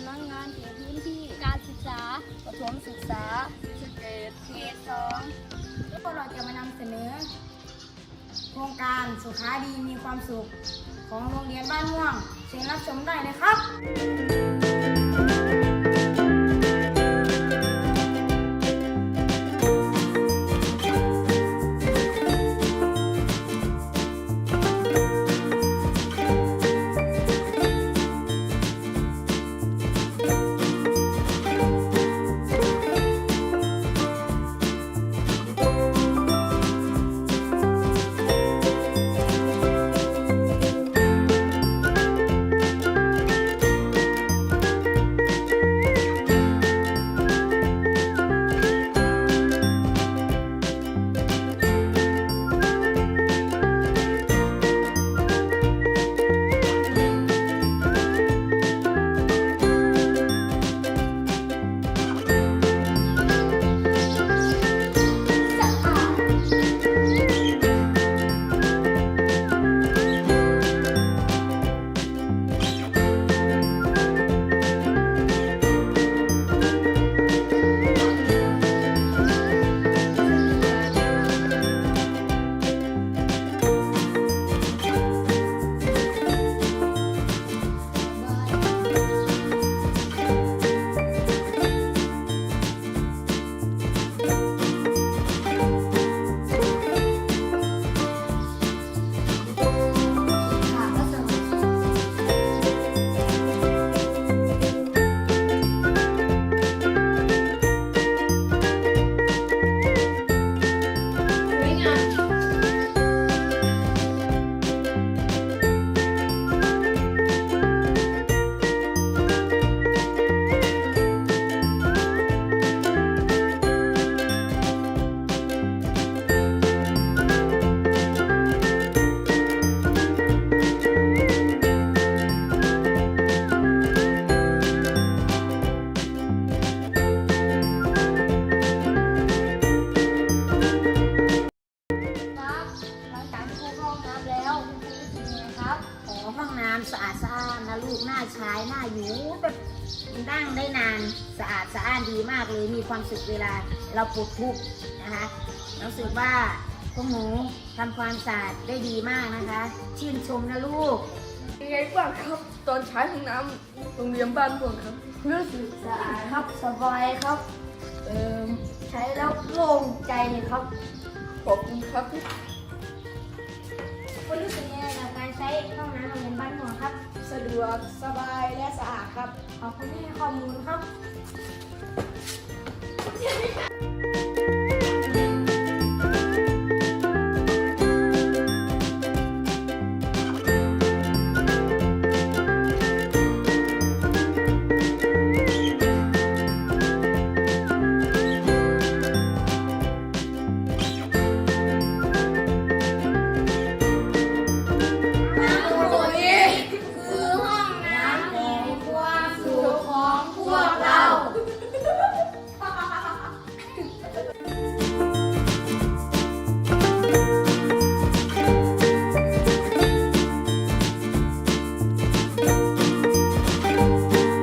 ำนักงานเขตพื้นที่การศึกษาประถมศึกษาเขตเขตสองพวกเราจะมานำเสนอ โครงการสุขาดีมีความสุขของโรงเรียนบ้านม่วงเชิญรับชมได้นะครับะอาดสะอ้านนะลูกน่าใช้น่าอยู่แบบนั่งได้นานสะอาดสะอ้านดีมากเลยมีความสุขเวลาเราปลดทุกข์นะคะรู้สึกว่าพวกหนูทำความสะอาดได้ดีมากนะคะ ชื่นชมนะลูกยังไงบ้างครับตอนใช้ห้องน้ำโรงเรียนบ้านม่วงครับรู้สึกสะอาดครับสบายครับเอ่อใช้แล้วโล่งใจเลยครับขอบคุณครับคุณรู้สึกยังไงกับการใช้ห้องน้ำโรงเรียนบ้านหมวครับ สะดวกสบายและสะอาดครับ ขอบคุณที่ให้ข้อมูลครับ